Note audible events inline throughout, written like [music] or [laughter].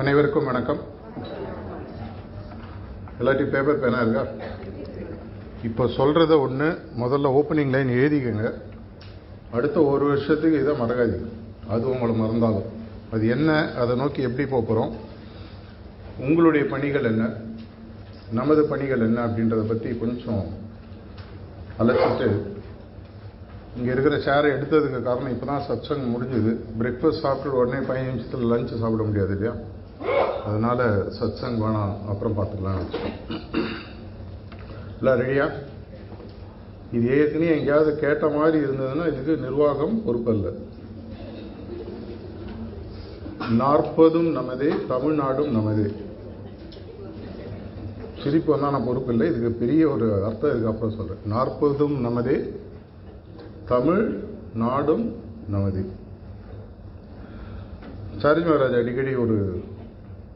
அனைவருக்கும் வணக்கம். எல்லாத்தையும் பேப்பர் பேனா இருக்கா? இப்போ சொல்கிறத ஒன்று முதல்ல ஓப்பனிங் லைன் எழுதிக்கங்க. அடுத்த ஒரு வருஷத்துக்கு இதை மறக்காதீங்க. அது உங்களை மறந்தாலும். அது என்ன அதை நோக்கி எப்படி போகிறோம் உங்களுடைய பணிகள் என்ன? நமது பணிகள் என்ன அப்படின்றத பற்றி கொஞ்சம் அழைச்சிட்டு இங்கே இருக்கிற சேரை எடுத்ததுக்கு காரணம் இப்போ தான் சத்சங் முடிஞ்சுது. பிரேக்ஃபாஸ்ட் சாப்பிட்டு உடனே பதினஞ்சு நிமிஷத்தில் லஞ்சு சாப்பிட முடியாது இல்லையா? அதனால் சத்சங் வேணாம் அப்புறம் பார்த்துக்கலாம் வச்சுக்கோம் எல்லாம் ரெடியா இது ஏற்கனவே எங்கேயாவது கேட்ட மாதிரி இருந்ததுன்னா இதுக்கு நிர்வாகம் பொறுப்பல்ல. நாற்பதும் நமதே தமிழ்நாடும் நமதே. சிரிப்பு வந்தால் நான் பொறுப்பு இல்லை இதுக்கு பெரிய ஒரு அர்த்தம் இதுக்கு அப்புறம் சொல்கிறேன் நாற்பதும் நமதே தமிழ் நாடும் நமதே. சாரஜ் மகாராஜ் அடிக்கடி ஒரு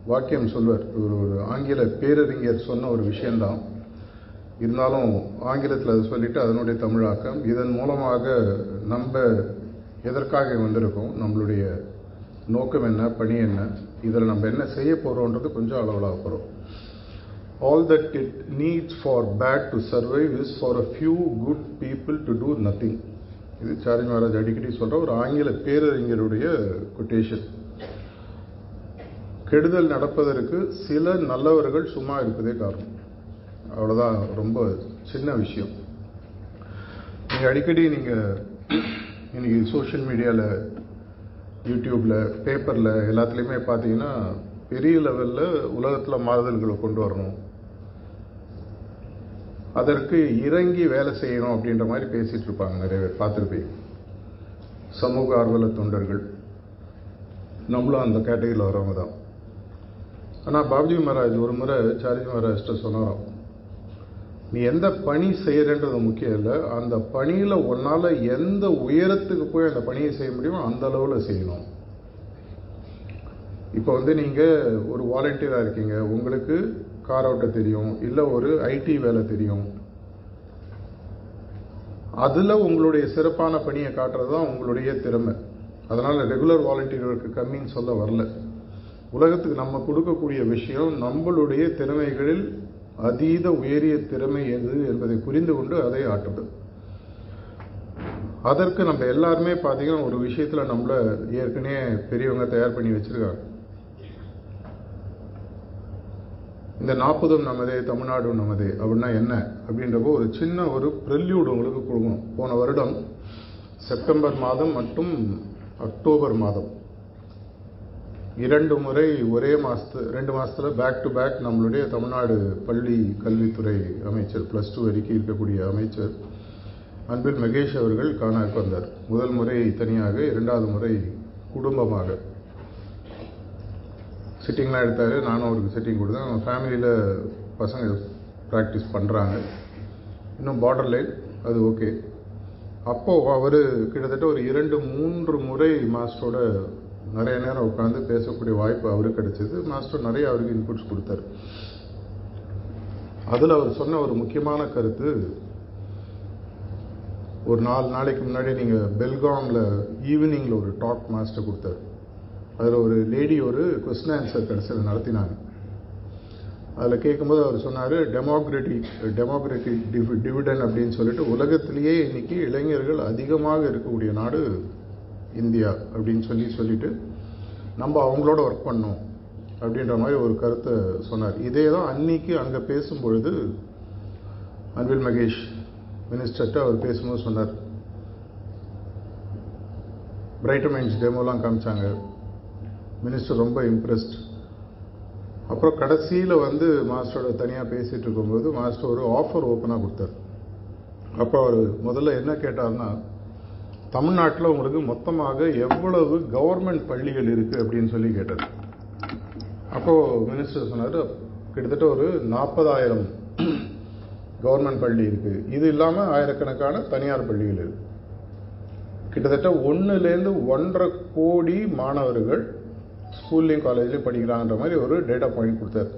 வாக்கியம் சொல்வார். ஒரு ஒரு ஆங்கில பேரறிஞர் சொன்ன ஒரு விஷயந்தான். இருந்தாலும் ஆங்கிலத்தில் அதை சொல்லிவிட்டு அதனுடைய தமிழாக்கம் இதன் மூலமாக நம்ம எதற்காக வந்திருக்கோம் நம்மளுடைய நோக்கம் என்ன பணி என்ன இதில் நம்ம என்ன செய்ய போகிறோன்றது கொஞ்சம் அளவலாக போகிறோம் all that it needs for bad to survive is for a few good people to do nothing இது சாரி மகாராஜ் அடிக்கடி சொல்கிற ஒரு ஆங்கில பேரறிஞருடைய கொட்டேஷன் கெடுதல் நடப்பதற்கு சில நல்லவர்கள் சும்மா இருப்பதே காரணம். அவ்வளோதான் ரொம்ப சின்ன விஷயம். நீங்கள் அடிக்கடி நீங்கள் இன்றைக்கி சோஷியல் மீடியாவில் யூடியூப்பில் பேப்பரில் எல்லாத்துலேயுமே பார்த்தீங்கன்னா பெரிய லெவலில் உலகத்தில் மாறுதல்களை கொண்டு வரணும். அதற்கு இறங்கி வேலை செய்யணும் அப்படின்ற மாதிரி பேசிகிட்டு இருப்பாங்க நிறைய பேர். பார்த்துருப்பீங்க. சமூக ஆர்வல தொண்டர்கள். நம்மளும் அந்த கேட்டகரியில் வரவங்க தான். ஆனால் பாபுஜி மகாராஜ் ஒரு முறை சாரிஜி மகாராஜ்கிட்ட சொன்னாராம் நீ எந்த பணி செய்கிறேன்றது முக்கியம் இல்லை. அந்த பணியில் உன்னால் எந்த உயரத்துக்கு போய் அந்த பணியை செய்ய முடியுமோ அந்த அளவில் செய்யணும். இப்போ வந்து நீங்கள் ஒரு வாலண்டியராக இருக்கீங்க. உங்களுக்கு கார் ஓட்ட தெரியும். இல்லை ஒரு ஐடி வேலை தெரியும். அதில் உங்களுடைய சிறப்பான பணியை காட்டுறது தான் உங்களுடைய திறமை. அதனால் ரெகுலர் வாலண்டியர்களுக்கு கம்மின்னு சொல்ல வரல. உலகத்துக்கு நம்ம கொடுக்கக்கூடிய விஷயம் நம்மளுடைய திறமைகளில் அதீத உயரிய திறமை எது என்பதை புரிந்து கொண்டு அதை ஆற்றுது. அதற்கு நம்ம எல்லாருமே பார்த்தீங்கன்னா ஒரு விஷயத்தில் நம்மள ஏற்கனவே பெரியவங்க தயார் பண்ணி வச்சுருக்காங்க. இந்த நாற்பதும் நமதே தமிழ்நாடும் நமதே அப்படின்னா என்ன? அப்படின்றப்போ ஒரு சின்ன ஒரு ப்ரெல்யூடு உங்களுக்கு கொடுக்கணும். போன வருடம் செப்டம்பர் மாதம் மற்றும் அக்டோபர் மாதம். இரண்டு முறை ஒரே மாதத்து ரெண்டு மாதத்தில் பேக் டு பேக் நம்மளுடைய தமிழ்நாடு பள்ளி கல்வித்துறை அமைச்சர் ப்ளஸ் டூ வரைக்கும் இருக்கக்கூடிய அமைச்சர் அன்பில் மகேஷ் அவர்கள் காணாக்கு வந்தார் முதல் முறை தனியாக இரண்டாவது முறை குடும்பமாக. சிட்டிங்லாம் எடுத்தார். நானும் அவருக்கு சிட்டிங் கொடுத்தேன். அவங்க ஃபேமிலியில் பசங்க ப்ராக்டிஸ் பண்ணுறாங்க இன்னும் பார்டர் லைன் அது ஓகே அப்போது அவர் கிட்டத்தட்ட ஒரு இரண்டு மூன்று முறை மாஸ்டரோட நிறைய நேரம் உட்காந்து பேசக்கூடிய வாய்ப்பு அவருக்கு கிடைச்சது. மாஸ்டர் நிறைய அவருக்கு இன்புட்ஸ் கொடுத்தாரு. அதில் அவர் சொன்ன ஒரு முக்கியமான கருத்து ஒரு நாலு நாளைக்கு முன்னாடி நீங்கள் பெல்காமில் ஈவினிங்கில் ஒரு டாக் மாஸ்டர் கொடுத்தாரு. அதில் ஒரு லேடி ஒரு கொஸ்டின் ஆன்சர் கடைசியில் நடத்தினாங்க. அதில் கேட்கும்போது அவர் சொன்னார் டெமோக்ரட்டிக் டெமோக்ரட்டிக் டிவி டிவிடன் அப்படின்னு சொல்லிட்டு உலகத்திலேயே இன்னைக்கு இளைஞர்கள் அதிகமாக இருக்கக்கூடிய நாடு இந்தியா அப்படின்னு சொல்லி சொல்லிட்டு நம்ம அவங்களோட ஒர்க் பண்ணோம் அப்படின்ற மாதிரி ஒரு கருத்தை சொன்னார். இதே தான் அன்னைக்கு அங்கே பேசும்பொழுது அன்பில் மகேஷ் மினிஸ்டர்கிட்ட அவர் பேசும்போது சொன்னார். பிரைட்டர் மைண்ட்ஸ் டெமோலாம் காமிச்சாங்க. மினிஸ்டர் ரொம்ப இம்ப்ரெஸ்ட் அப்புறம் கடைசியில் வந்து மாஸ்டரோட தனியாக பேசிகிட்டு இருக்கும்போது மாஸ்டர் ஒரு ஆஃபர் ஓப்பனாக கொடுத்தார். அப்போ அவர் முதல்ல என்ன கேட்டார்னா தமிழ்நாட்டில் உங்களுக்கு மொத்தமாக எவ்வளவு கவர்மெண்ட் பள்ளிகள் இருக்குது அப்படின்னு சொல்லி கேட்டார் அப்போது மினிஸ்டர் சொன்னார் கிட்டத்தட்ட ஒரு நாற்பதாயிரம் கவர்மெண்ட் பள்ளி இருக்குது இது இல்லாமல் ஆயிரக்கணக்கான தனியார் பள்ளிகள் இருக்குது கிட்டத்தட்ட ஒன்றுலேருந்து ஒன்றரை கோடி மாணவர்கள் ஸ்கூல்லையும் காலேஜ்லேயும் படிக்கிறாங்கன்ற மாதிரி ஒரு டேட்டா பாயிண்ட் கொடுத்தாரு.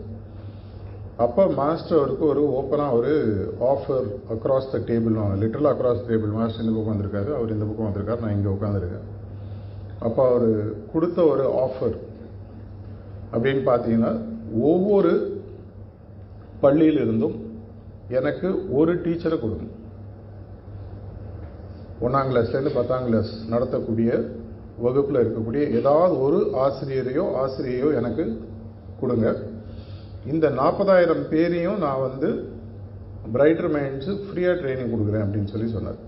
அப்போ மாஸ்டர் அவருக்கு ஒரு ஓப்பனாக ஒரு offer across the table literal across table master இந்த பக்கம் வந்திருக்காரு அவர் இந்த பக்கம் வந்திருக்காரு நான் இங்கே உட்காந்துருக்கேன் அப்போ அவர் கொடுத்த ஒரு ஆஃபர் அப்படின்னு பார்த்தீங்கன்னா ஒவ்வொரு பள்ளியிலிருந்தும் எனக்கு ஒரு டீச்சரை கொடுங்க ஒன்றாம் கிளாஸ்லேருந்து பத்தாம் கிளாஸ் நடத்தக்கூடிய வகுப்பில் இருக்கக்கூடிய ஏதாவது ஒரு ஆசிரியரையோ ஆசிரியையோ எனக்கு கொடுங்க. இந்த நாற்பதாயிரம் பேரையும் நான் வந்து பிரைட்டர் மைண்ட்ஸு ஃப்ரீயாக ட்ரைனிங் கொடுக்குறேன் அப்படின்னு சொல்லி சொன்னார்.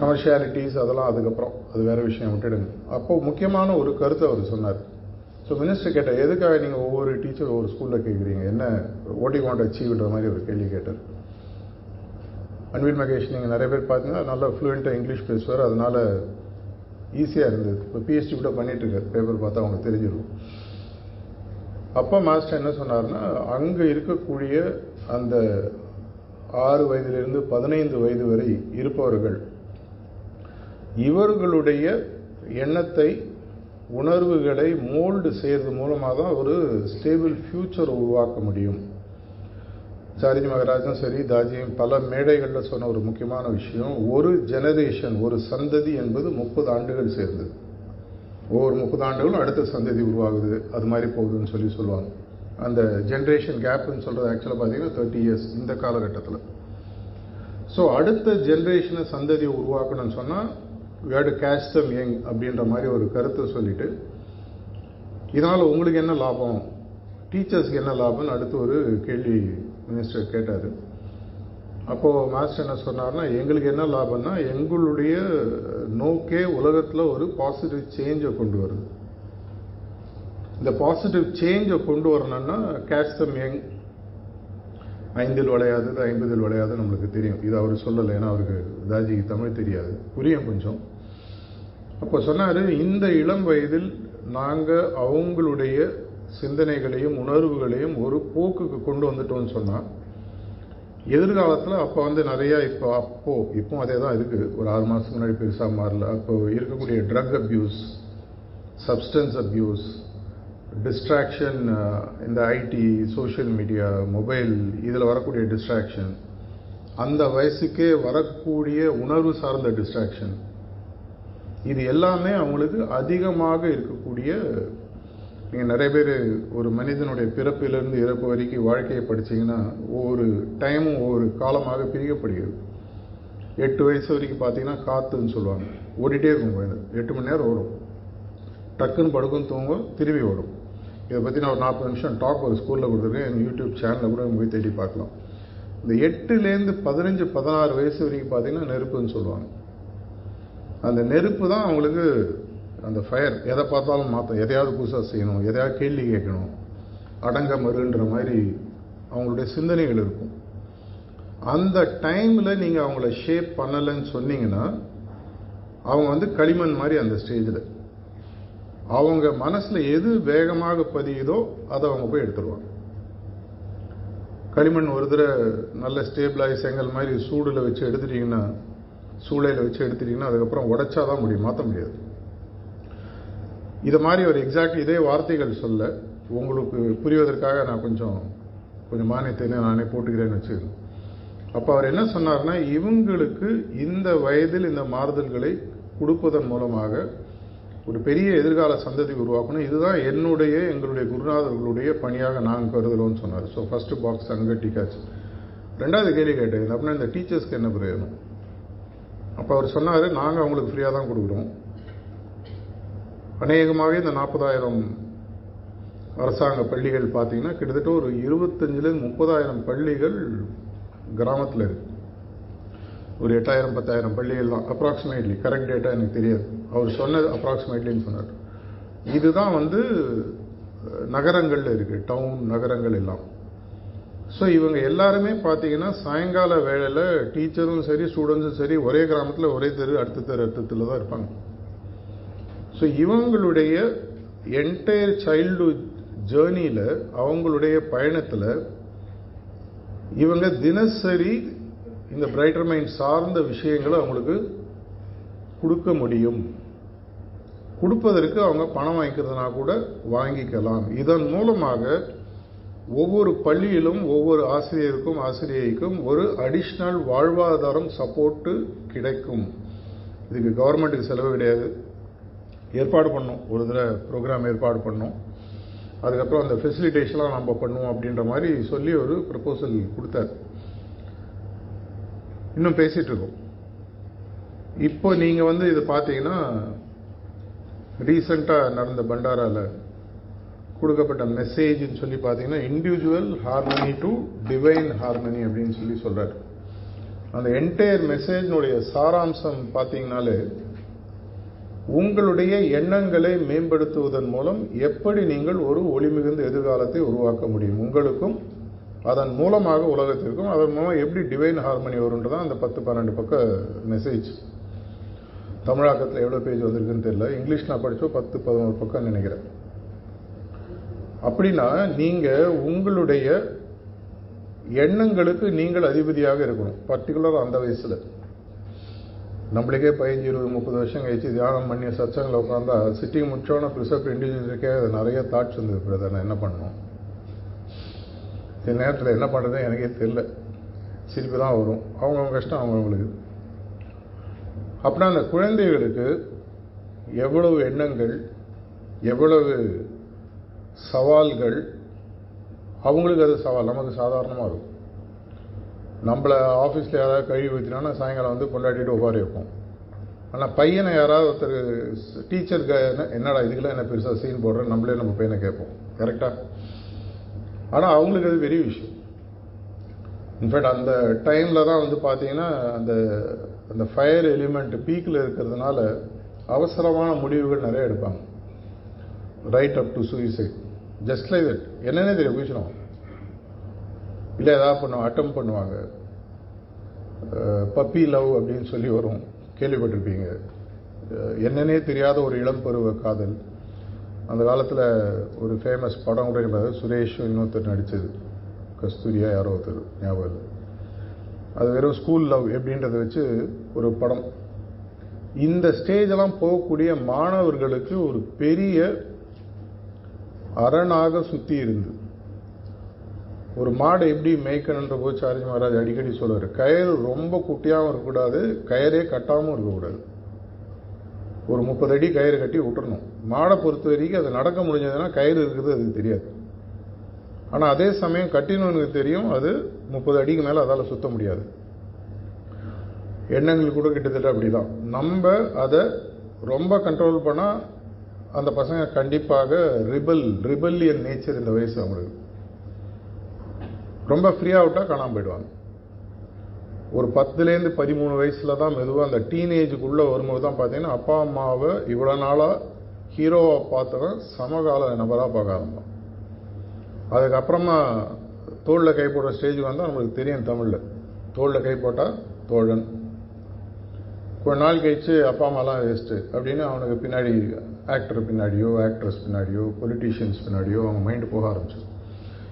கமர்ஷியாலிட்டிஸ் அதெல்லாம் அதுக்கப்புறம். அது வேற விஷயம் விட்டுடுங்க. அப்போது முக்கியமான ஒரு கருத்தை அவர் சொன்னார். ஸோ மினிஸ்டர் கேட்டார் எதுக்காக நீங்கள் ஒவ்வொரு டீச்சர் ஒவ்வொரு ஸ்கூலில் கேட்குறீங்க என்ன ஓட்டி வாண்ட் அச்சீவ்ன்ற மாதிரி ஒரு கேள்வி கேட்டார். அன்வில் மகேஷ் நீங்கள் நிறைய பேர் பார்த்தீங்கன்னா நல்லா ஃப்ளூயண்ட்டாக இங்கிலீஷ் பேசுவார். அதனால ஈஸியாக இருந்தது. இப்போ பிஹெச்டி கூட பண்ணிட்டு பேப்பர் பார்த்தா அவங்க தெரிஞ்சிடும். அப்போ மாஸ்டர் என்ன சொன்னார்னா அங்கே இருக்கக்கூடிய அந்த ஆறு வயதிலிருந்து பதினைந்து வயது வரை இருப்பவர்கள் இவர்களுடைய எண்ணத்தை உணர்வுகளை மோல்டு செய்கிறது மூலமாக தான் ஒரு ஸ்டேபிள் ஃப்யூச்சர் உருவாக்க முடியும். சாரிஜி மகராஜும் சரி தாஜியும் பல மேடைகளில் சொன்ன ஒரு முக்கியமான விஷயம் ஒரு ஜெனரேஷன் ஒரு சந்ததி என்பது முப்பது ஆண்டுகள் சேர்ந்தது. ஒவ்வொரு முப்பது ஆண்டுகளும் அடுத்த சந்ததி உருவாகுது. அது மாதிரி போகுதுன்னு சொல்லி சொல்லுவாங்க. அந்த ஜென்ரேஷன் கேப்புன்னு சொல்கிறது ஆக்சுவலாக பார்த்தீங்கன்னா தேர்ட்டி இயர்ஸ் இந்த காலகட்டத்தில். ஸோ அடுத்த ஜென்ரேஷனை சந்ததியை உருவாக்கணும்னு சொன்னால் வேடு கேஷ் தம் யங் அப்படின்ற மாதிரி ஒரு கருத்தை சொல்லிவிட்டு இதனால் உங்களுக்கு என்ன லாபம்? டீச்சர்ஸ்க்கு என்ன லாபம்னு அடுத்து ஒரு கேள்வி மினிஸ்டர் கேட்டார். அப்போது மாஸ்டர் என்ன சொன்னார்னா எங்களுக்கு என்ன லாபம்னா எங்களுடைய நோக்கே உலகத்தில் ஒரு பாசிட்டிவ் சேஞ்சை கொண்டு வருது. இந்த பாசிட்டிவ் சேஞ்சை கொண்டு வரணும்னா கேஷ் தம் யங் ஐந்தில் விளையாதது ஐம்பதில் விளையாது நம்மளுக்கு தெரியும். இது அவர் சொல்லலை ஏன்னா அவருக்கு தாஜிக்கு தமிழ் தெரியாது. புரியும் கொஞ்சம். அப்போ சொன்னார் இந்த இளம் வயதில் நாங்கள் அவங்களுடைய சிந்தனைகளையும் உணர்வுகளையும் ஒரு போக்குக்கு கொண்டு வந்துட்டோம்னு சொன்னால் எதிர்காலத்தில் அப்போ வந்து நிறையா இப்போ அப்போது இப்போ அதே தான் இருக்குது ஒரு ஆறு மாதத்துக்கு முன்னாடி பெருசாக மாறல. அப்போ இருக்கக்கூடிய drug abuse substance abuse distraction இந்த ஐடி சோஷியல் மீடியா மொபைல் இதில் வரக்கூடிய டிஸ்ட்ராக்ஷன் அந்த வயசுக்கே வரக்கூடிய உணர்வு சார்ந்த டிஸ்ட்ராக்ஷன் இது எல்லாமே அவங்களுக்கு அதிகமாக இருக்கக்கூடிய நீங்கள் நிறைய பேர் ஒரு மனிதனுடைய பிறப்பிலிருந்து இறப்பு வரைக்கும் வாழ்க்கையை படிச்சீங்கன்னா ஒவ்வொரு டைமும் ஒவ்வொரு காலமாக பிரிக்கப்படுகிறது. எட்டு வயசு வரைக்கும் பார்த்தீங்கன்னா காற்றுன்னு சொல்லுவாங்க. ஓடிட்டே இருக்கும் குழந்தை எட்டு மணி நேரம் ஓடும். டக்குன்னு படுக்கும் தூங்கும் திரும்பி ஓடும். இதை பற்றி நான் ஒரு நாற்பது நிமிஷம் டாக் ஒரு ஸ்கூலில் கொடுத்துருக்கேன். எங்கள் யூடியூப் சேனலில் கூட போய் தேடி பார்க்கலாம். இந்த எட்டுலேருந்து பதினஞ்சு பதினாறு வயசு வரைக்கும் பார்த்தீங்கன்னா நெருப்புன்னு சொல்லுவாங்க. அந்த நெருப்பு தான் அவங்களுக்கு அந்த ஃபயர் எதை பார்த்தாலும் மாற்ற எதையாவது புதுசாக செய்யணும். எதையாவது கேள்வி கேட்கணும். அடங்க மறுன்ற மாதிரி அவங்களுடைய சிந்தனைகள் இருக்கும். அந்த டைமில் நீங்கள் அவங்கள ஷேப் பண்ணலைன்னு சொன்னீங்கன்னா அவங்க வந்து களிமண் மாதிரி அந்த ஸ்டேஜில் அவங்க மனசில் எது வேகமாக பதியுதோ அதை அவங்க போய் எடுத்துருவாங்க. களிமண் ஒரு தடவை நல்ல ஸ்டேபிளாகி செங்கல் மாதிரி சூடில் வச்சு எடுத்துட்டீங்கன்னா சூளையில் வச்சு எடுத்துட்டிங்கன்னா அதுக்கப்புறம் உடைச்சா தான் முடியும் மாற்ற முடியாது. இதை மாதிரி ஒரு எக்ஸாக்ட் இதே வார்த்தைகள் சொல்ல உங்களுக்கு புரிவதற்காக நான் கொஞ்சம் கொஞ்சம் மானியத்தை நானே போட்டுக்கிறேன்னு வச்சுக்கிறேன் அப்போ அவர் என்ன சொன்னார்னா இவங்களுக்கு இந்த வயதில் இந்த மாறுதல்களை கொடுப்பதன் மூலமாக ஒரு பெரிய எதிர்கால சந்ததி உருவாக்கணும். இதுதான் என்னுடைய எங்களுடைய குருநாதர்களுடைய பணியாக நாங்கள் கருதுகிறோம்னு சொன்னார். ஸோ ஃபஸ்ட்டு பாக்ஸ் அங்கே டிக்காச்சு ரெண்டாவது கேள்வி கேட்டேன். அப்படின்னா இந்த டீச்சர்ஸ்க்கு என்ன பிரயோஜனம் அப்போ அவர் சொன்னார் நாங்கள் அவங்களுக்கு ஃப்ரீயாக தான் கொடுக்குறோம். அநேகமாகவே இந்த நாற்பதாயிரம் அரசாங்க பள்ளிகள் பார்த்தீங்கன்னா கிட்டத்தட்ட ஒரு இருபத்தஞ்சிலேருந்து முப்பதாயிரம் பள்ளிகள் கிராமத்தில் இருக்குது ஒரு எட்டாயிரம் பத்தாயிரம் பள்ளிகள் தான். அப்ராக்சிமேட்லி கரெக்ட் டேட்டா எனக்கு தெரியாது. அவர் சொன்னது அப்ராக்சிமேட்லின்னு சொன்னார். இதுதான் வந்து நகரங்களில் இருக்குது டவுன் நகரங்கள் எல்லாம். ஸோ இவங்க எல்லாருமே பார்த்தீங்கன்னா சாயங்கால வேளையில் டீச்சரும் சரி ஸ்டூடெண்ட்ஸும் சரி ஒரே கிராமத்தில் ஒரே தெரு அடுத்த தெரு அடுத்த தான் இருப்பாங்க. ஸோ இவங்களுடைய என்டையர் சைல்டுஹுட் ஜேர்னியில் அவங்களுடைய பயணத்தில் இவங்க தினசரி இந்த பிரைட்டர் மைண்ட் சார்ந்த விஷயங்களை அவங்களுக்கு கொடுக்க முடியும். கொடுப்பதற்கு அவங்க பணம் வாங்கிக்கிறதுனா கூட வாங்கிக்கலாம். இதன் மூலமாக ஒவ்வொரு பள்ளியிலும் ஒவ்வொரு ஆசிரியருக்கும் ஆசிரியைக்கும் ஒரு அடிஷ்னல் வாழ்வாதாரம் சப்போர்ட்டு கிடைக்கும். இதுக்கு கவர்மெண்ட்டுக்கு செலவு கிடையாது. ஏற்பாடு பண்ணோம். ஒரு தடவை ப்ரோக்ராம் ஏற்பாடு பண்ணோம். அதுக்கப்புறம் அந்த ஃபெசிலிட்டேஷன்லாம் நம்ம பண்ணுவோம் அப்படின்ற மாதிரி சொல்லி ஒரு ப்ரப்போசல் கொடுத்தாரு. இன்னும் பேசிகிட்ருக்கோம் இப்போ நீங்கள் வந்து இது பார்த்தீங்கன்னா ரீசண்டாக நடந்த பண்டாராவில் கொடுக்கப்பட்ட மெசேஜ்னு சொல்லி பார்த்தீங்கன்னா individual harmony to divine harmony அப்படின்னு சொல்லி சொல்கிறார் அந்த என்டையர் மெசேஜினுடைய சாராம்சம் பார்த்தீங்கனாலே உங்களுடைய எண்ணங்களை மேம்படுத்துவதன் மூலம் எப்படி நீங்கள் ஒரு ஒளிமிகுந்த எதிர்காலத்தை உருவாக்க முடியும்? உங்களுக்கும் அதன் மூலமாக உலகத்திற்கும் அதன் மூலம் எப்படி டிவைன் ஹார்மனி வரும்ன்றதான் அந்த பத்து பன்னெண்டு பக்க மெசேஜ் தமிழாக்கத்தில் எவ்வளோ பேஜ் வந்திருக்குன்னு தெரியல. இங்கிலீஷ் நான் படித்தோம் பத்து பதினோரு பக்கம் நினைக்கிறேன். அப்படின்னா நீங்கள் உங்களுடைய எண்ணங்களுக்கு நீங்கள் அதிபதியாக இருக்கணும். பர்டிகுலர் அந்த வயசில். நம்மளுக்கே பதினஞ்சு இருபது முப்பது வருஷம் கழிச்சு தியானம் பண்ணி சச்சங்களை உட்காந்தா சிட்டிங் முடிச்சோன்னா ப்ரிசப்ட் இண்டிவிஜுவலுக்கே அது நிறைய தாட்ஸ் வந்து பிரதர் நான் என்ன பண்ணணும்? சில நேரத்தில் என்ன பண்ணுறது எனக்கே தெரில சிரிப்பு தான் வரும். அவங்கவுங்க கஷ்டம் அவங்கவுங்களுக்கு. அப்படின்னா அந்த குழந்தைகளுக்கு எவ்வளவு எண்ணங்கள் எவ்வளவு சவால்கள் அவங்களுக்கு அது சவால். நமக்கு சாதாரணமாக இருக்கும். நம்மளை ஆஃபீஸில் யாராவது கழுவி ஊற்றினா சாயங்காலம் வந்து கொண்டாடிட்டு உபாரி வைப்போம். ஆனால் பையனை யாராவது ஒருத்தர் டீச்சருக்கு என்னடா இதுக்கெல்லாம் என்ன பெருசாக சீன் போடுறேன் நம்மளே நம்ம பையனை கேட்போம். கரெக்டாக ஆனால் அவங்களுக்கு அது பெரிய விஷயம். இன்ஃபேக்ட் அந்த டைமில் தான் வந்து பார்த்தீங்கன்னா அந்த அந்த ஃபயர் எலிமெண்ட் பீக்கில் இருக்கிறதுனால அவசரமான முடிவுகள் நிறைய எடுப்பாங்க. Right up to suicide just like that என்னென்ன தெரியும் குயிச்சிடும் இல்லை ஏதாவது பண்ணுவாங்க அட்டம் பண்ணுவாங்க. பப்பி லவ் அப்படின்னு சொல்லி வரும். கேள்விப்பட்டிருப்பீங்க. என்னன்னே தெரியாத ஒரு இளம் பருவ காதல். அந்த காலத்தில் ஒரு ஃபேமஸ் படம் கூட இருந்தது. சுரேஷ் இன்னொருத்தர் நடித்தது கஸ்தூரியா யாரோ ஒருத்தர் ஞாபகம் இல்லை. அது வெறும் ஸ்கூல் லவ் எப்படின்றத வச்சு ஒரு படம். இந்த ஸ்டேஜெல்லாம் போகக்கூடிய மாணவர்களுக்கு ஒரு பெரிய அரணாக சுற்றி இருந்து ஒரு மாடை எப்படி மேய்க்கணுன்ற போது சார்ஜி மகாராஜ் அடிக்கடி சொல்லுவார். கயிறு ரொம்ப குட்டியாகவும் இருக்கக்கூடாது கயிறே கட்டாமல் இருக்கக்கூடாது. ஒரு முப்பது அடி கயிறு கட்டி விட்டுறணும். மாடை பொறுத்த வரைக்கும் அது நடக்க முடிஞ்சதுன்னா கயிறு இருக்குது அதுக்கு தெரியாது. ஆனால் அதே சமயம் கட்டினவனுக்கு தெரியும் அது முப்பது அடிக்கு மேலே அதால் சுத்த முடியாது. எண்ணங்கள் கூட கிட்டத்தட்ட அப்படிதான். நம்ம அதை ரொம்ப கண்ட்ரோல் பண்ணால் அந்த பசங்க கண்டிப்பாக ரிபல் ரிபல்லியன் நேச்சர் இந்த வயசு அவங்களுக்கு. ரொம்ப ஃப்ரீயாக விட்டால் காணாமல் போயிடுவாங்க. ஒரு பத்துலேருந்து பதிமூணு வயசில் தான் மெதுவாக அந்த டீனேஜுக்குள்ளே வரும்போது தான் பார்த்தீங்கன்னா அப்பா அம்மாவை இவ்வளோ நாளாக ஹீரோவை பார்த்தவன் சமகால நபராக பார்க்க ஆரம்பம் அதுக்கப்புறமா தோளில் கை போடுற ஸ்டேஜ் வந்தால் நம்மளுக்கு தெரியும் தமிழில். தோளில் கை போட்டால் தோழன். கொஞ்ச நாள் கழிச்சு அப்பா அம்மாலாம் வேஸ்ட்டு அப்படின்னு அவனுக்கு பின்னாடி ஆக்டர் பின்னாடியோ ஆக்ட்ரஸ் பின்னாடியோ பொலிட்டீஷியன்ஸ் பின்னாடியோ அவங்க மைண்டு போக ஆரம்பிச்சிடும்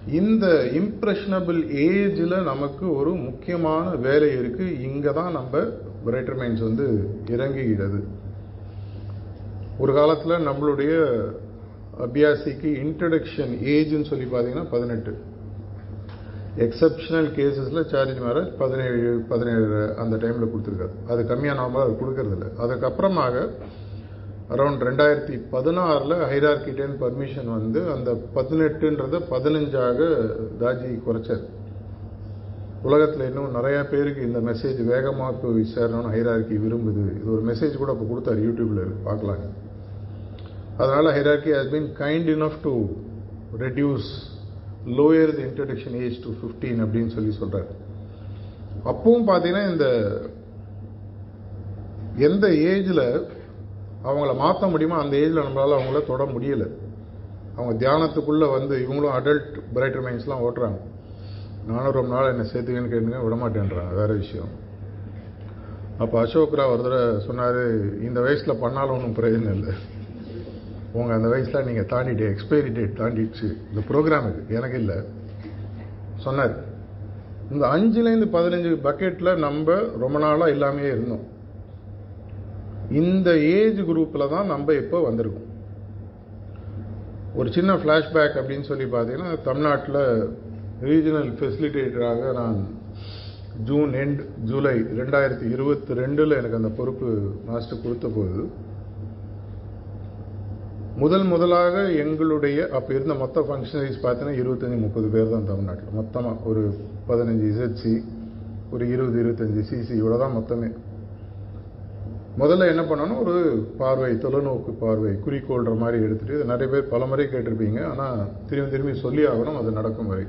இந்த இம்ப்ரெஷனபிள் ஏஜில் நமக்கு ஒரு முக்கியமான வேலை இருக்குது இங்கே தான் நம்ம பிரைட்டர் மைண்ட்ஸ் வந்து இறங்குகிறது. ஒரு காலத்தில் நம்மளுடைய அபியாசிக்கு இன்ட்ரடக்ஷன் ஏஜ்னு சொல்லி பார்த்தீங்கன்னா பதினெட்டு. எக்ஸப்ஷனல் கேசஸில் சார்ஜ் மேரேஜ் பதினேழு பதினேழு அந்த டைமில் கொடுத்துருக்காரு. அது கம்மியாக நார்மலாக அது கொடுக்கறதில்ல. அதுக்கப்புறமாக அரௌண்ட் ரெண்டாயிரத்தி பதினாறில் ஹைரார்கிட்டேன் பர்மிஷன் வந்து அந்த பதினெட்டுன்றத பதினஞ்சாக தாஜி குறைச்சார். உலகத்தில் இன்னும் நிறைய பேருக்கு இந்த மெசேஜ் வேகமாக போய் சேரணும்னு ஹைரார்கி விரும்புது. இது ஒரு மெசேஜ் கூட இப்போ கொடுத்தாரு யூடியூப்ல இருக்கு பார்க்கலாங்க அதனால் hierarchy has been kind enough to reduce lower the introduction age to fifteen அப்படின்னு சொல்லி சொல்றாரு. அப்பவும் பார்த்தீங்கன்னா இந்த எந்த ஏஜில் அவங்கள மாற்ற முடியுமோ? அந்த ஏஜில் நம்மளால் அவங்கள தொட முடியலை. அவங்க தியானத்துக்குள்ளே வந்து இவங்களும் அடல்ட் பிரைட்டர் மைண்ட்ஸ்லாம் ஓட்டுறாங்க. நானும் ரொம்ப நாள் என்னை சேர்த்துக்கன்னு கேட்டுங்க விடமாட்டேன்றாங்க. வேறு விஷயம். அப்போ அசோக்ரா ஒரு தடவை சொன்னார் இந்த வயசில் பண்ணாலும் ஒன்றும் பிரயோஜனம் இல்லை. உங்கள் அந்த வயசில் நீங்கள் தாண்டிட்டு எக்ஸ்பைரி டேட் தாண்டிடுச்சு. இந்த ப்ரோக்ராமுக்கு எனக்கு இல்லை. சொன்னார். இந்த அஞ்சுலேருந்து பதினஞ்சு பக்கெட்டில் நம்ம ரொம்ப நாளாக இல்லாமையே இருந்தோம். இந்த ஏஜ் குரூப்பில் தான் நம்ம இப்போ வந்திருக்கோம். ஒரு சின்ன ஃப்ளாஷ்பேக் அப்படின்னு சொல்லி பார்த்தீங்கன்னா தமிழ்நாட்டில் ரீஜனல் ஃபெசிலிட்டேட்டராக நான் ஜூன் எண்ட் ஜூலை ரெண்டாயிரத்தி இருபத்தி ரெண்டில் எனக்கு அந்த பொறுப்பு மாஸ்டர் கொடுத்த போது முதல் முதலாக எங்களுடைய அப்போ இருந்த மொத்த ஃபங்க்ஷனரிஸ் பார்த்தீங்கன்னா இருபத்தஞ்சி முப்பது பேர் தான் தமிழ்நாட்டில். மொத்தமாக ஒரு பதினஞ்சு இசட்சி ஒரு இருபது இருபத்தஞ்சி சிசி இவ்வளோ தான் மொத்தமே. முதல்ல என்ன பண்ணணும்? ஒரு பார்வை தொலைநோக்கு பார்வை குறிக்கோள்ற மாதிரி எடுத்துகிட்டு இது நிறைய பேர் பல முறை கேட்டிருப்பீங்க. ஆனால் திரும்பி திரும்பி சொல்லி ஆகணும் அது நடக்கும் வரை.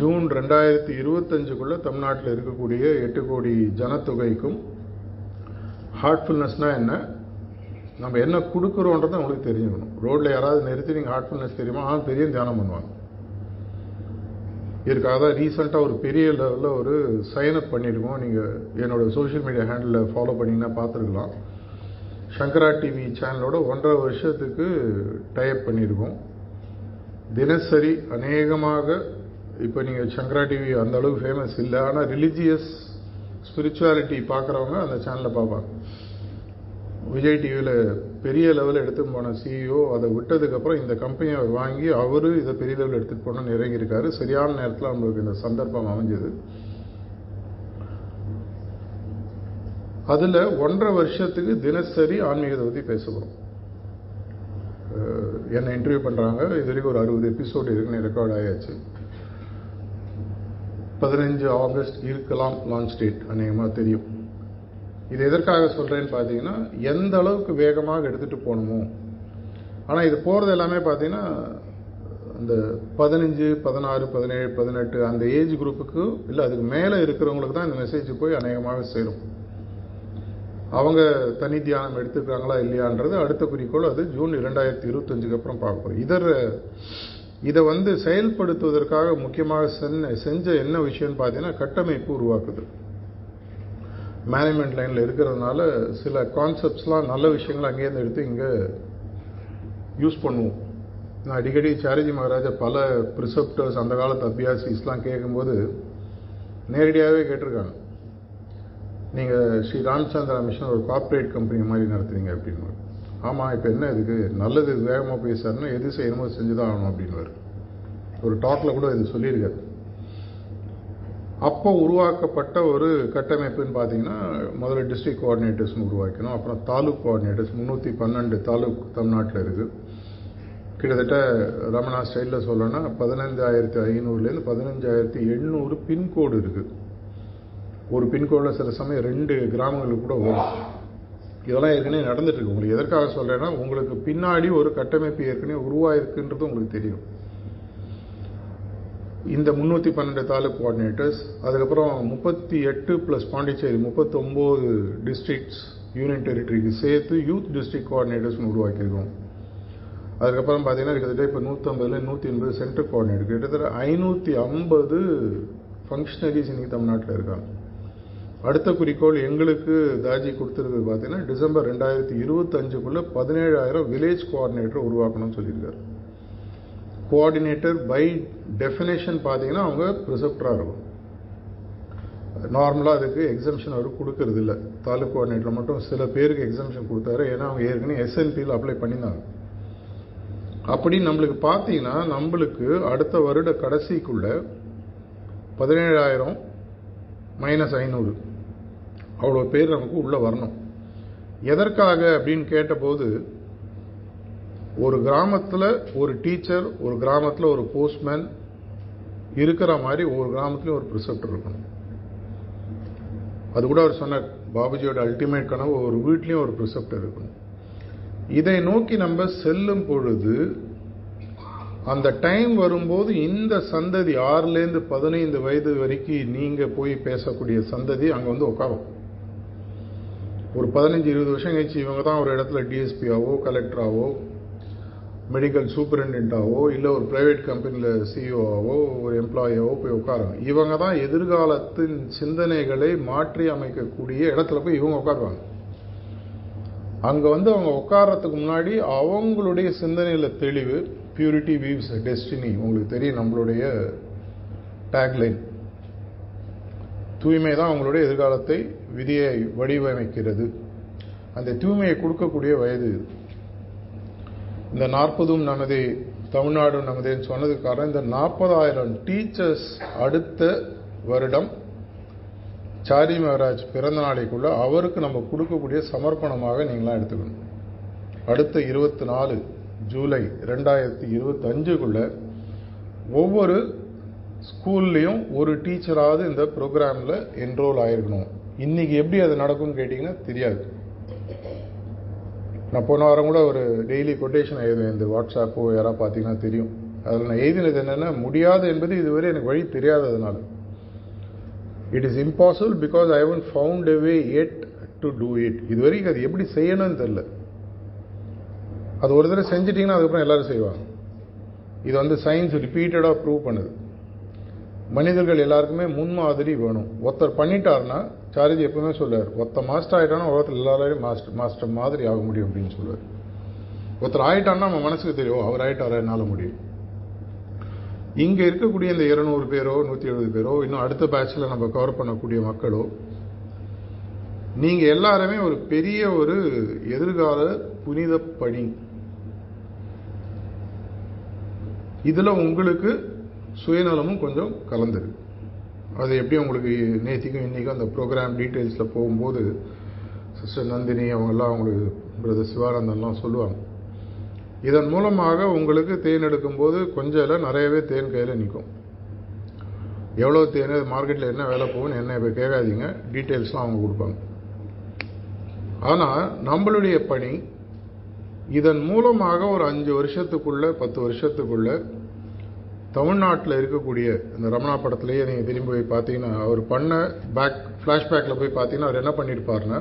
ஜூன் ரெண்டாயிரத்தி இருபத்தஞ்சுக்குள்ளே தமிழ்நாட்டில் இருக்கக்கூடிய எட்டு கோடி ஜனத்தொகைக்கும் ஹார்ட்ஃபுல்னஸ்னால் என்ன? நம்ம என்ன கொடுக்குறோன்றதை அவங்களுக்கு தெரிஞ்சுக்கணும். ரோட்டில் யாராவது நிறுத்தி நீங்கள் ஹார்ட்ஃபுல்னஸ் தெரியுமா? ஆ தெரியும் தியானம் பண்ணுவாங்க. இதுக்காக தான் ரீசெண்டாக ஒரு பெரிய லெவலில் ஒரு சைன் அப் பண்ணியிருக்கோம் நீங்கள் என்னோட சோஷியல் மீடியா ஹேண்டில் ஃபாலோ பண்ணிங்கன்னா பார்த்துருக்கலாம். சங்கரா டிவி சேனலோட ஒன்றரை வருஷத்துக்கு டைப் பண்ணியிருக்கோம் தினசரி அநேகமாக இப்போ நீங்கள் சங்கரா டிவி அந்த அளவுக்கு ஃபேமஸ் இல்லை ஆனால் ரிலீஜியஸ் ஸ்பிரிச்சுவாலிட்டி பார்க்குறவங்க அந்த சேனலில் பார்ப்பாங்க. விஜய் டிவியில் பெரிய லெவலில் எடுத்துட்டு போன சிஇஓ அதை விட்டதுக்கப்புறம் இந்த கம்பெனியை வாங்கி அவர் இதை பெரிய லெவலில் எடுத்துகிட்டு போகணும்னு இறங்கியிருக்காரு. சரியான நேரத்தில் நம்மளுக்கு இந்த சந்தர்ப்பம் அமைஞ்சது. அதில் ஒன்றரை வருஷத்துக்கு தினசரி ஆன்மீகத்தை பற்றி பேசுகிறோம். என்னை இன்டர்வியூ பண்ணுறாங்க இது வரைக்கும் ஒரு அறுபது எபிசோடு இருக்குன்னு ரெக்கார்ட் ஆயாச்சு. பதினஞ்சு ஆகஸ்ட் இருக்கலாம் லான்ச் டேட் அநேகமாக தெரியும். இது எதற்காக சொல்கிறேன்னு பார்த்தீங்கன்னா எந்த அளவுக்கு வேகமாக எடுத்துகிட்டு போகணுமோ. ஆனால் இது போகிறது எல்லாமே பார்த்தீங்கன்னா அந்த பதினஞ்சு பதினாறு பதினேழு பதினெட்டு அந்த ஏஜ் குரூப்புக்கு இல்லை அதுக்கு மேலே இருக்கிறவங்களுக்கு தான் இந்த மெசேஜ் போய் அநேகமாக சேரும். அவங்க தனி தியானம் எடுத்துக்கிறாங்களா இல்லையான்றது அடுத்த குறிக்கோள் அது ஜூன் இரண்டாயிரத்தி இருபத்தஞ்சுக்கு அப்புறம் பார்ப்போம் இதர் இதை வந்து செயல்படுத்துவதற்காக முக்கியமாக சென்ன செஞ்ச என்ன விஷயம்னு பார்த்தீங்கன்னா கட்டமைப்பு உருவாக்குது மேனேஜ்மெண்ட் லைனில் இருக்கிறதுனால சில கான்செப்ட்ஸ்லாம் நல்ல விஷயங்கள் அங்கேருந்து எடுத்து இங்கே யூஸ் பண்ணுவோம். நான் அடிக்கடி சாரிஜி மகாராஜா பல ப்ரிசப்டர்ஸ் அந்த காலத்து அபியாசிஸ்லாம் கேட்கும்போது நேரடியாகவே கேட்டிருக்காங்க. நீங்கள் ஸ்ரீ ராமச்சந்திரா மிஷன் ஒரு கார்ப்பரேட் கம்பெனி மாதிரி நடத்துறீங்க அப்படின்னு ஆமாம் இப்போ என்ன இதுக்கு? நல்லது வேகமாக பேசுறாருன்னா எது செய்யணுமோ செஞ்சு தான் ஆகணும் அப்படின்னு ஒரு டாக்கில் கூட இது சொல்லியிருக்காரு. அப்போ உருவாக்கப்பட்ட ஒரு கட்டமைப்புன்னு பார்த்தீங்கன்னா முதல்ல டிஸ்ட்ரிக்ட் கோஆர்டினேட்டர்ஸ்னு உருவாக்கணும் அப்புறம் தாலுக் கோஆர்டினேட்டர்ஸ் முந்நூற்றி பன்னெண்டு தாலுக் தமிழ்நாட்டில் இருக்குது கிட்டத்தட்ட ரமணா ஸ்டைலில் சொல்லணும்னா பதினஞ்சாயிரத்தி ஐநூறுலேருந்து பதினஞ்சாயிரத்தி எண்ணூறு பின்கோடு இருக்குது ஒரு பின்கோடில் சில சமயம் ரெண்டு கிராமங்களுக்கு கூட வரும். இதெல்லாம் ஏற்கனவே நடந்துட்டுருக்கு உங்களுக்கு எதற்காக சொல்கிறேன்னா உங்களுக்கு பின்னாடி ஒரு கட்டமைப்பு ஏற்கனவே உருவாயிருக்குன்றது உங்களுக்கு தெரியும். இந்த முந்நூற்றி பன்னெண்டு தாலுக் கோஆர்டினேட்டர்ஸ் அதுக்கப்புறம் முப்பத்தி எட்டு ப்ளஸ் பாண்டிச்சேரி முப்பத்தொம்போது டிஸ்ட்ரிக்ட்ஸ் யூனியன் டெரிட்டரிக்கு சேர்த்து யூத் டிஸ்ட்ரிக்ட் கோஆர்டினேட்டர்ஸ்னு உருவாக்கியிருக்கோம். அதுக்கப்புறம் பார்த்தீங்கன்னா கிட்டத்தட்ட இப்போ நூற்றம்பதுல நூற்றி எண்பது சென்டர் கோஆர்டினேட்டர் கிட்டத்தட்ட ஐநூற்றி ஐம்பது ஃபங்க்ஷனரிஸ் இன்னைக்கு தமிழ்நாட்டில் இருக்காங்க. அடுத்த குறிக்கோள் எங்களுக்கு தாஜி கொடுத்துருக்கு பார்த்தீங்கன்னா டிசம்பர் ரெண்டாயிரத்தி இருபத்தஞ்சுக்குள்ளே பதினேழாயிரம் வில்லேஜ் கோஆர்டினேட்டர் உருவாக்கணும்னு சொல்லியிருக்காரு. கோஆர்டினேட்டர் பை டெஃபினேஷன் பார்த்தீங்கன்னா அவங்க ப்ரிசெப்டராக இருக்கும். நார்மலாக அதுக்கு எக்ஸம்ஷன் அவர் கொடுக்கறது இல்லை தாலுக் கோஆர்டினேட்டர் மட்டும் சில பேருக்கு எக்ஸம்ஷன் கொடுத்தாரு. ஏன்னா அவங்க ஏற்கனவே எஸ்என்பியில் அப்ளை பண்ணியிருந்தாங்க. அப்படி நம்மளுக்கு பார்த்தீங்கன்னா நம்மளுக்கு அடுத்த வருட கடைசிக்குள்ள பதினேழாயிரம் மைனஸ் ஐநூறு. அவ்வளோ பேர் நமக்கு உள்ளே வரணும். எதற்காக அப்படின்னு கேட்டபோது ஒரு கிராமத்தில் ஒரு டீச்சர் ஒரு கிராமத்தில் ஒரு போஸ்ட்மேன் இருக்கிற மாதிரி ஒவ்வொரு கிராமத்துலையும் ஒரு ப்ரிசெப்டர் இருக்கணும். அது கூட அவர் சொன்னார் பாபுஜியோட அல்டிமேட் கனவு ஒரு வீட்லேயும் ஒரு ப்ரிசெப்டர் இருக்கணும். இதை நோக்கி நம்ம செல்லும் பொழுது அந்த டைம் வரும்போது இந்த சந்ததி ஆறுலேருந்து பதினைந்து வயது வரைக்கும் நீங்கள் போய் பேசக்கூடிய சந்ததி அங்கே வந்து உட்காரும் ஒரு பதினஞ்சு இருபது வருஷம் கழிச்சு இவங்க தான் ஒரு இடத்துல டிஎஸ்பியாவோ கலெக்டராகவோ மெடிக்கல் சூப்பரிண்டென்ட்டாவோ இல்லை ஒரு ப்ரைவேட் கம்பெனியில் சிஇஓவோ ஒரு எம்ப்ளாயாவோ போய் உட்காருவாங்க இவங்க தான் எதிர்காலத்தின் சிந்தனைகளை மாற்றி அமைக்கக்கூடிய இடத்துல போய் இவங்க உட்காருவாங்க. அங்கே வந்து அவங்க உட்கார்றதுக்கு முன்னாடி அவங்களுடைய சிந்தனையில் தெளிவு பியூரிட்டி வீவ்ஸ் டெஸ்டினி உங்களுக்கு தெரியும் நம்மளுடைய டேக்லைன் தூய்மை தான் அவங்களுடைய எதிர்காலத்தை விதியை வடிவமைக்கிறது. அந்த தூய்மையை கொடுக்கக்கூடிய வயது இது. இந்த நாற்பதும் நமதே தமிழ்நாடும் நமதேன்னு சொன்னதுக்கு காரணம் இந்த நாற்பதாயிரம் டீச்சர்ஸ் அடுத்த வருடம் சாரி மகராஜ் பிறந்த நாளைக்குள்ள அவருக்கு நம்ம கொடுக்கக்கூடிய சமர்ப்பணமாக நீங்களாம் எடுத்துக்கணும். அடுத்த இருபத்தி நாலு ஜூலை ரெண்டாயிரத்தி இருபத்தி அஞ்சுக்குள்ள ஒவ்வொரு ஸ்கூல்லையும் ஒரு டீச்சராவது இந்த ப்ரோக்ராமில் என்ரோல் ஆயிருக்கணும். இன்னைக்கு எப்படி அது நடக்கும்னு கேட்டிங்கன்னா தெரியாது. நான் போன வாரம் கூட ஒரு டெய்லி கொட்டேஷன் எழுதுவேன். இந்த வாட்ஸ்அப்போ யாராவது பார்த்தீங்கன்னா தெரியும். அதில் நான் எழுதினது என்னென்னா முடியாது என்பது இதுவரை எனக்கு வழி தெரியாததுனால. It is impossible because I haven't found a way yet to do it இது வரைக்கும் அது எப்படி செய்யணும்னு தெரில அது ஒரு தடவை செஞ்சிட்டிங்கன்னா அதுக்கப்புறம் எல்லோரும் செய்வாங்க. இது வந்து சயின்ஸ் ரிப்பீட்டடாக ப்ரூவ் பண்ணுது. மனிதர்கள் எல்லாருக்குமே முன்மாதிரி வேணும். ஒருத்தர் பண்ணிட்டாருன்னா சாரிஜி எப்பவுமே சொல்லுவார் ஒருத்தர் மாஸ்டர் ஆகிட்டானா உலகத்தில் எல்லாரையும் மாஸ்டர் மாஸ்டர் மாதிரி ஆக முடியும் அப்படின்னு சொல்லுவார். ஒருத்தர் ஆகிட்டான்னா நம்ம மனசுக்கு தெரியும் அவர் ஆயிட்டாரா என்னால் முடியும் இங்கே இருக்கக்கூடிய இந்த இருநூறு பேரோ நூற்றி எழுபது பேரோ இன்னும் அடுத்த பேட்சில் நம்ம கவர் பண்ணக்கூடிய மக்களோ நீங்கள் எல்லாருமே ஒரு பெரிய ஒரு எதிர்கால புனித பணி. இதில் உங்களுக்கு சுயநலமும் கொஞ்சம் கலந்துருக்கு அது எப்படி உங்களுக்கு நேற்றுக்கும் இன்றைக்கும் அந்த ப்ரோக்ராம் டீட்டெயில்ஸில் போகும்போது சிஸ்டர் நந்தினி அவங்கெல்லாம் அவங்களுக்கு பிரதர் சிவானந்தன்லாம் சொல்லுவாங்க. இதன் மூலமாக உங்களுக்கு தேன் எடுக்கும்போது கொஞ்சம் இல்லை நிறையவே தேன் கையில் நிற்கும் எவ்வளோ தேன் மார்க்கெட்டில் என்ன வேலை போகும்னு என்ன இப்போ கேட்காதீங்க. டீட்டெயில்ஸ்லாம் அவங்க கொடுப்பாங்க. ஆனால் நம்மளுடைய பணி இதன் மூலமாக ஒரு அஞ்சு வருஷத்துக்குள்ளே பத்து வருஷத்துக்குள்ளே தமிழ்நாட்டில் இருக்கக்கூடிய இந்த ரமணா படத்துலேயே நீங்கள் திரும்பி போய் பார்த்தீங்கன்னா அவர் பண்ண பேக் ஃப்ளாஷ்பேக்கில் போய் பார்த்தீங்கன்னா அவர் என்ன பண்ணியிருப்பாருன்னா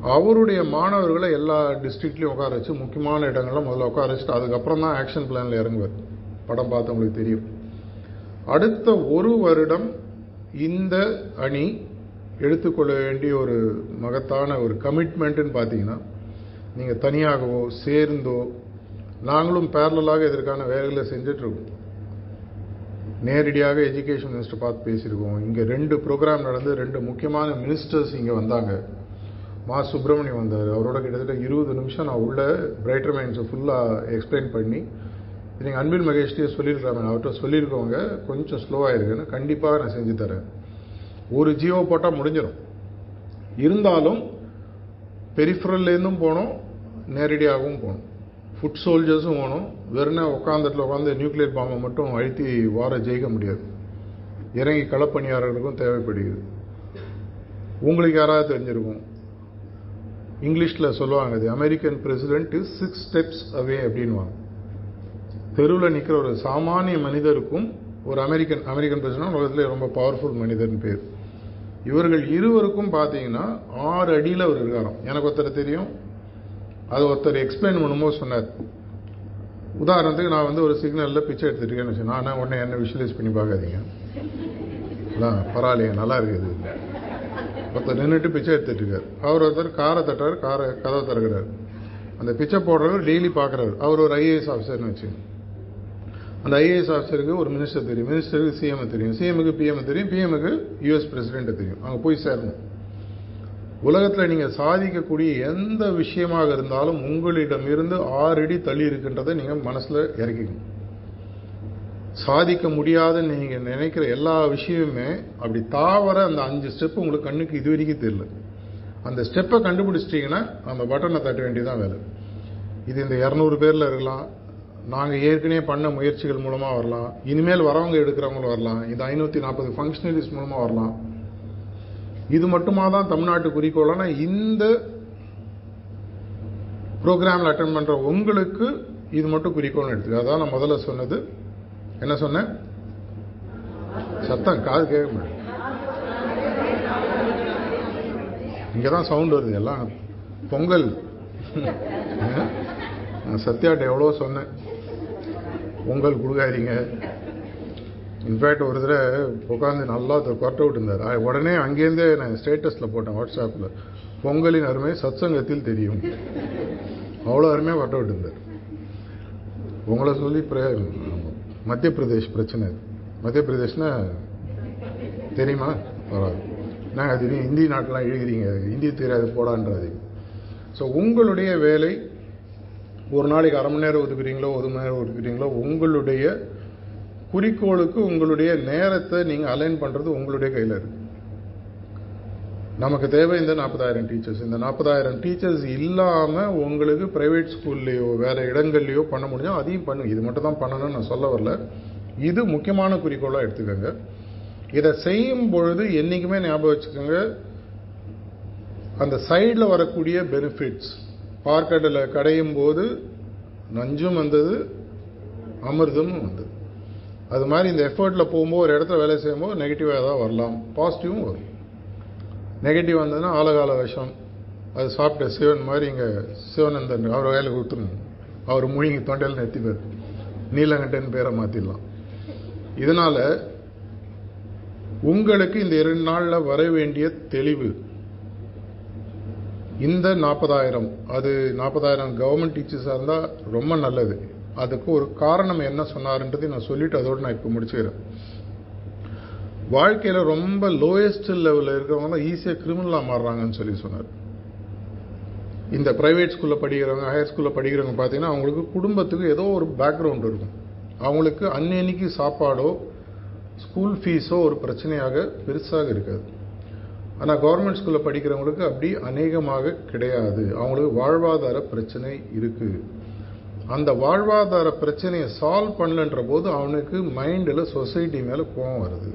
அவருடைய மாணவர்களை எல்லா டிஸ்ட்ரிக்ட்லேயும் உட்கார வச்சு முக்கியமான இடங்களில் முதல்ல உட்கார வச்சுட்டு அதுக்கப்புறம் தான் ஆக்ஷன் பிளானில் இறங்குவார். படம் பார்த்தவங்களுக்கு தெரியும். அடுத்த ஒரு வருடம் இந்த அணி எடுத்துக்கொள்ள வேண்டிய ஒரு மகத்தான ஒரு கமிட்மெண்ட்டுன்னு பார்த்தீங்கன்னா நீங்கள் தனியாகவோ சேர்ந்தோ நாங்களும் பேரலாக இதற்கான வேலைகளை செஞ்சிட்ருக்கோம் நேரடியாக எஜுகேஷன் மினிஸ்டர் பார்த்து பேசியிருக்கோம். இங்கே ரெண்டு ப்ரோக்ராம் நடந்து ரெண்டு முக்கியமான மினிஸ்டர்ஸ் இங்கே வந்தாங்க. மா சுப்பிரமணியம் வந்தார். அவரோட கிட்டத்தட்ட இருபது நிமிஷம் நான் உள்ள பிரைட்டர் மைண்ட்ஸை ஃபுல்லாக எக்ஸ்பிளைன் பண்ணி நீங்கள் அன்பில் மகேஷ்டியே சொல்லியிருக்காங்க அவர்கிட்ட சொல்லியிருக்கவங்க கொஞ்சம் ஸ்லோவாக இருக்குன்னு கண்டிப்பாக நான் செஞ்சு தரேன். ஒரு ஜியோ போட்டால் முடிஞ்சிடும் இருந்தாலும் பெரிஃபரல்லேருந்தும் போனோம் நேரடியாகவும் போகணும் ஃபுட் சோல்ஜர்ஸும் வேணும். வெறும் உட்காந்துட்டில் உட்காந்து நியூக்ளியர் பாம்பை மட்டும் அழுத்தி வார ஜெயிக்க முடியாது. இறங்கி களப்பணியாளர்களுக்கும் தேவைப்படுகிறது. உங்களுக்கு யாராவது தெரிஞ்சிருக்கும். இங்கிலீஷில் சொல்லுவாங்க அது American president is six steps away அப்படின்வாங்க தெருவில் நிற்கிற ஒரு சாமானிய மனிதருக்கும் ஒரு அமெரிக்கன் அமெரிக்கன் பிரசிடென்ட் உலகத்தில் ரொம்ப பவர்ஃபுல் மனிதர்னு பேர். இவர்கள் இருவருக்கும் பார்த்தீங்கன்னா ஆறு அடியில் அவர் இருக்காராம். எனக்கு ஒருத்தர் தெரியும். அது ஒருத்தர் எக்ஸ்பிளைன் பண்ணும்போது சொன்னார். உதாரணத்துக்கு நான் வந்து ஒரு சிக்னலில் பிச்சை எடுத்துருக்கேன்னு வச்சு நான் உடனே என்ன விஷுவலைஸ் பண்ணி பார்க்காதீங்க. அதான் பரவாயில்லைங்க நல்லா இருக்குது. ஒருத்தர் நின்றுட்டு பிச்சை எடுத்துட்டு இருக்கார். அவர் ஒருத்தர் காரை தட்டுறாரு காரை கதவை திறக்கிறார். அந்த பிச்சை போடுறவர் டெய்லி பார்க்குறாரு. அவர் ஒரு ஐஏஎஸ் ஆஃபீஸர்னு வச்சு அந்த ஐஏஎஸ் ஆஃபீஸருக்கு ஒரு மினிஸ்டர் தெரியும். மினிஸ்டருக்கு சிஎம் தெரியும். சிஎம்க்கு பிஎம் தெரியும். பிஎம்க்கு யூஎஸ் பிரசிடென்ட் தெரியும். அங்கே போய் சேரணும். உலகத்தில் நீங்கள் சாதிக்கக்கூடிய எந்த விஷயமாக இருந்தாலும் உங்களிடம் இருந்து ஆறடி தள்ளி இருக்கின்றதை நீங்கள் மனசில் இறக்கிக்கணும். சாதிக்க முடியாதுன்னு நீங்கள் நினைக்கிற எல்லா விஷயமுமே அப்படி தாவர அந்த அஞ்சு ஸ்டெப் உங்களுக்கு கண்ணுக்கு இது வரைக்கும் தெரியல. அந்த ஸ்டெப்பை கண்டுபிடிச்சிட்டிங்கன்னா அந்த பட்டனை தட்ட வேண்டியதான் வேலை. இது இந்த இரநூறு பேரில் இருக்கலாம். நாங்கள் ஏற்கனவே பண்ண முயற்சிகள் மூலமாக வரலாம். இனிமேல் வரவங்க எடுக்கிறவங்களும் வரலாம். இந்த ஐநூற்றி நாற்பது ஃபங்க்ஷனரிஸ் மூலமாக வரலாம். இது மட்டுமா தான் தமிழ்நாட்டு குறிக்கோளான இந்த ப்ரோக்ராமில் அட்டன் பண்ணுற உங்களுக்கு இது மட்டும் குறிக்கோள்னு எடுத்துக்க. அதான் நான் முதல்ல சொன்னது. என்ன சொன்னேன்? சத்தம் காது கேட்க முடியும் இங்கே தான் சவுண்ட் வருது எல்லாம் பொங்கல். சத்யாட்ட எவ்வளோ சொன்னேன். பொங்கல் கொடுக்காதீங்க. இன்ஃபேக்ட் ஒரு தடவை உட்காந்து நல்லா கொரட்டை விட்டுருந்தார் உடனே அங்கேருந்தே நான் ஸ்டேட்டஸில் போட்டேன் வாட்ஸ்அப்பில் பொங்கலின் அருமை சத்சங்கத்தில் தெரியும். அவ்வளோ அருமையாக கொரட்டை விட்டுருந்தார் உங்களை சொல்லி மத்திய பிரதேஷ் பிரச்சனை. மத்திய பிரதேஷ்னா தெரியுமா? பரவாயில்ல நாங்கள் அது இந்தி நாட்டெலாம் எழுகிறீங்க இந்தி தெரியாது போடான்றது ஸோ உங்களுடைய வேலை ஒரு நாளைக்கு அரை மணி நேரம் ஒதுக்குறீங்களோ ஒரு மணி நேரம் ஒதுக்குறீங்களோ உங்களுடைய குறிக்கோளுக்கு உங்களுடைய நேரத்தை நீங்கள் அலைன் பண்ணுறது உங்களுடைய கையில் இருக்கு. நமக்கு தேவை இந்த நாற்பதாயிரம் டீச்சர்ஸ் இந்த நாற்பதாயிரம் டீச்சர்ஸ் இல்லாமல் உங்களுக்கு ப்ரைவேட் ஸ்கூல்லையோ வேறு இடங்கள்லையோ பண்ண முடியும் அதையும் பண்ணுங்க இது மட்டும் தான் பண்ணணும்னு நான் சொல்ல வரல. இது முக்கியமான குறிக்கோளாக எடுத்துக்கோங்க. இதை செய்யும் பொழுது என்றைக்குமே ஞாபகம் வச்சுக்கோங்க. அந்த சைடில் வரக்கூடிய பெனிஃபிட்ஸ் பார்க்கடலை கடையும் போது நஞ்சும் வந்தது அமிர்தமும் வந்தது. அது மாதிரி இந்த எஃபர்ட்டில் போகும்போது ஒரு இடத்துல வேலை செய்யும்போது நெகட்டிவாக ஏதாவது வரலாம். பாசிட்டிவும் வரும். நெகட்டிவ் வந்ததுன்னா ஆலகால விஷம். அது சாப்பிட்ட சிவன் மாதிரி இங்கே சிவனந்தன் அவர் வேலை கொடுத்துருங்க அவர் முழுங்கி தொண்டையில் நிறுத்தி பேர். நீலகண்டன் பேரை மாற்றிடலாம் இதனால் உங்களுக்கு இந்த இரண்டு நாளில் வர வேண்டிய தெளிவு. இந்த நாற்பதாயிரம் அது நாற்பதாயிரம் கவர்மெண்ட் டீச்சர்ஸாக இருந்தால் ரொம்ப நல்லது. அதுக்கு ஒரு காரணம் என்ன சொன்னாருன்றதை நான் சொல்லிட்டு அதோடு நான் இப்போ முடிச்சுக்கிறேன். வாழ்க்கையில் ரொம்ப லோயஸ்ட் லெவலில் இருக்கிறவங்க தான் ஈஸியாக கிரிமினலாக மாறுறாங்கன்னு சொல்லி சொன்னார். இந்த ப்ரைவேட் ஸ்கூலில் படிக்கிறவங்க ஹையர் ஸ்கூலில் படிக்கிறவங்க பார்த்தீங்கன்னா அவங்களுக்கு குடும்பத்துக்கு ஏதோ ஒரு பேக்ரவுண்ட் இருக்கும். அவங்களுக்கு அன்னன்னைக்கு சாப்பாடோ ஸ்கூல் ஃபீஸோ ஒரு பிரச்சனையாக பெருசாக இருக்காது. ஆனால் கவர்மெண்ட் ஸ்கூலில் படிக்கிறவங்களுக்கு அப்படி அநேகமாக கிடையாது. அவங்களுக்கு வாழ்வாதார பிரச்சனை இருக்குது அந்த வாழ்வாதார பிரச்சனையை சால்வ் பண்ணலன்ற போது அவனுக்கு மைண்டில் சொசைட்டி மேலே கோவம் வருது.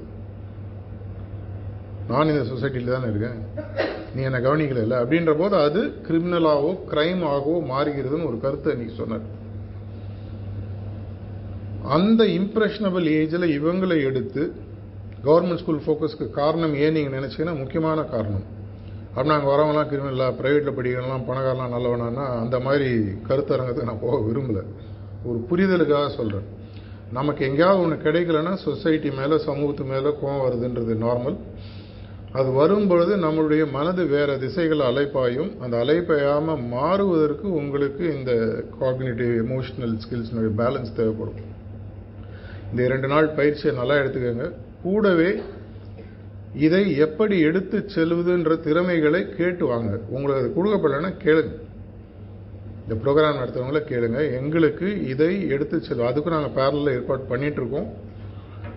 நான் இந்த சொசைட்டியில் தானே இருக்கேன். நீ என்னை கவனிக்கல இல்லை? அப்படின்ற போது அது கிரிமினலாகவோ கிரைம் ஆகவோ மாறுகிறதுன்னு ஒரு கருத்தை இன்னைக்கு சொன்னார் அந்த இம்ப்ரெஷனபிள் ஏஜில் இவங்களை எடுத்து கவர்மெண்ட் ஸ்கூல் ஃபோக்கஸ்க்கு காரணம் ஏன் நீங்கள் நினச்சிங்கன்னா முக்கியமான காரணம். அப்படி நாங்கள் வரவங்களாம் கிரிமினலாக ப்ரைவேட்டில் படிக்கலாம் பணக்காரலாம் நல்லவனான்னா அந்த மாதிரி கருத்தரங்கத்துக்கு நான் போக விரும்பலை. ஒரு புரிதலுக்காக சொல்கிறேன் நமக்கு எங்கேயாவது ஒன்று கிடைக்கலன்னா சொசைட்டி மேலே சமூகத்து மேலே கோவம் வருதுன்றது நார்மல் அது வரும்பொழுது நம்மளுடைய மனது வேறு திசைகள் அலைப்பாயும் அந்த அலைப்பாயாமல் மாறுவதற்கு உங்களுக்கு இந்த காக்னிட்டிவ் எமோஷ்னல் ஸ்கில்ஸ்னுடைய பேலன்ஸ் தேவைப்படும். இந்த இரண்டு நாள் பயிற்சியை நல்லா எடுத்துக்கோங்க. கூடவே இதை எப்படி எடுத்து செல்வதுன்ற திறமைகளை கேட்டு வாங்க. உங்களுக்கு அது கொடுக்கப்படலைன்னா கேளுங்க. இந்த ப்ரோக்ராம் நடத்துகிறவங்கள கேளுங்க. எங்களுக்கு இதை எடுத்து செல்வோம் அதுக்கும் நாங்கள் பேரலில் ஏற்பாடு பண்ணிகிட்ருக்கோம்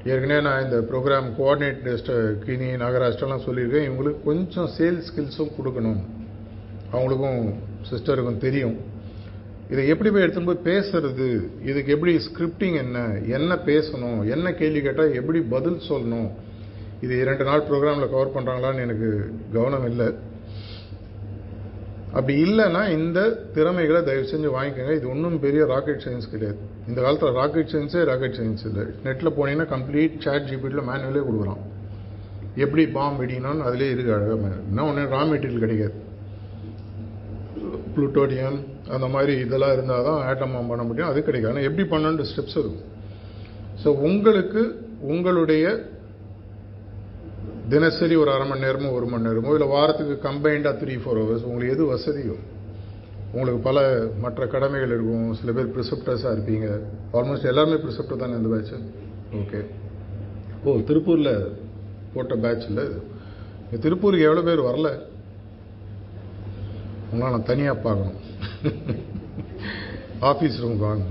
ஏற்கனவே நான் இந்த ப்ரோக்ராம் கோஆர்டினேட் கினி நாகராஷ்டிரலாம் சொல்லியிருக்கேன். இவங்களுக்கு கொஞ்சம் சேல்ஸ் ஸ்கில்ஸும் கொடுக்கணும். அவங்களுக்கும் சிஸ்டருக்கும் தெரியும். இதை எப்படி போய் எடுத்துன்னு போய் பேசுறது? இதுக்கு எப்படி ஸ்கிரிப்டிங் என்ன? என்ன பேசணும்? என்ன கேள்வி கேட்டால் எப்படி பதில் சொல்லணும்? இது இரண்டு நாள் ப்ரோக்ராமில் கவர் பண்ணுறாங்களான்னு எனக்கு கவனம் இல்லை. அப்படி இல்லைன்னா இந்த திறமைகளை தயவு செஞ்சு வாங்கிக்கோங்க. இது ஒன்றும் பெரிய ராக்கெட் சயின்ஸ் கிடையாது. இந்த காலத்தில் ராக்கெட் சயின்ஸே ராக்கெட் சயின்ஸ் இல்லை. நெட்டில் போனீங்கன்னா கம்ப்ளீட் சாட் ஜிபிடியில் மேனுவலே கொடுக்குறான் எப்படி பாம் வெடிக்கணும்னு அதிலே இருக்கு அழகாக என்ன ஒன்று ரா மெட்டீரியல் கிடைக்காது. ப்ளூட்டோடியம் அந்த மாதிரி இதெல்லாம் இருந்தால் தான் ஆட்டம் பாம் பண்ண முடியும். அது கிடைக்காது. ஆனால் எப்படி பண்ணணுன்ற ஸ்டெப்ஸ் இருக்கும். ஸோ உங்களுக்கு உங்களுடைய தினசரி ஒரு அரை மணி நேரமோ ஒரு மணி நேரமோ இல்லை வாரத்துக்கு கம்பைண்டாக த்ரீ ஃபோர் ஹவர்ஸ் உங்களுக்கு எது வசதியோ உங்களுக்கு பல மற்ற கடமைகள் இருக்கும். சில பேர் ப்ரிசெப்டர்ஸாக இருப்பீங்க. ஆல்மோஸ்ட் எல்லாருமே ப்ரிசெப்டர் தானே இந்த பேட்ச் ஓகே ஓ திருப்பூரில் போட்ட பேட்ச் இல்லை இது. திருப்பூருக்கு எவ்வளோ பேர் வரல? உங்களால் நான் தனியாக பார்க்கணும். [laughs] ஆஃபீஸ் ரூம் வாங்க.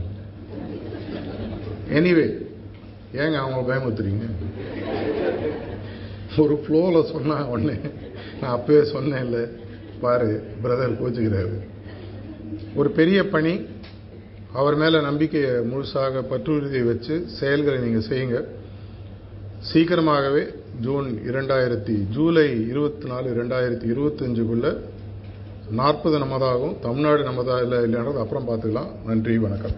எனிவே ஏங்க அவங்கள பயமுத்துறீங்க ஒரு ஃப்ளோவில் சொன்னால் ஒன்று நான் அப்போவே சொன்னேன் இல்லை பாரு பிரதர் கோச்சுக்கிறாரு. ஒரு பெரிய பணி அவர் மேலே நம்பிக்கையை முழுசாக பற்றுறுதியை வச்சு செயல்களை நீங்கள் செய்யுங்க. சீக்கிரமாகவே ஜூன் இரண்டாயிரத்தி ஜூலை இருபத்தி நாலு ரெண்டாயிரத்தி இருபத்தஞ்சுக்குள்ள நாற்பது நமதாகும் தமிழ்நாடு நமதா இல்லை இல்லைன்றது அப்புறம் பார்த்துக்கலாம். நன்றி வணக்கம்.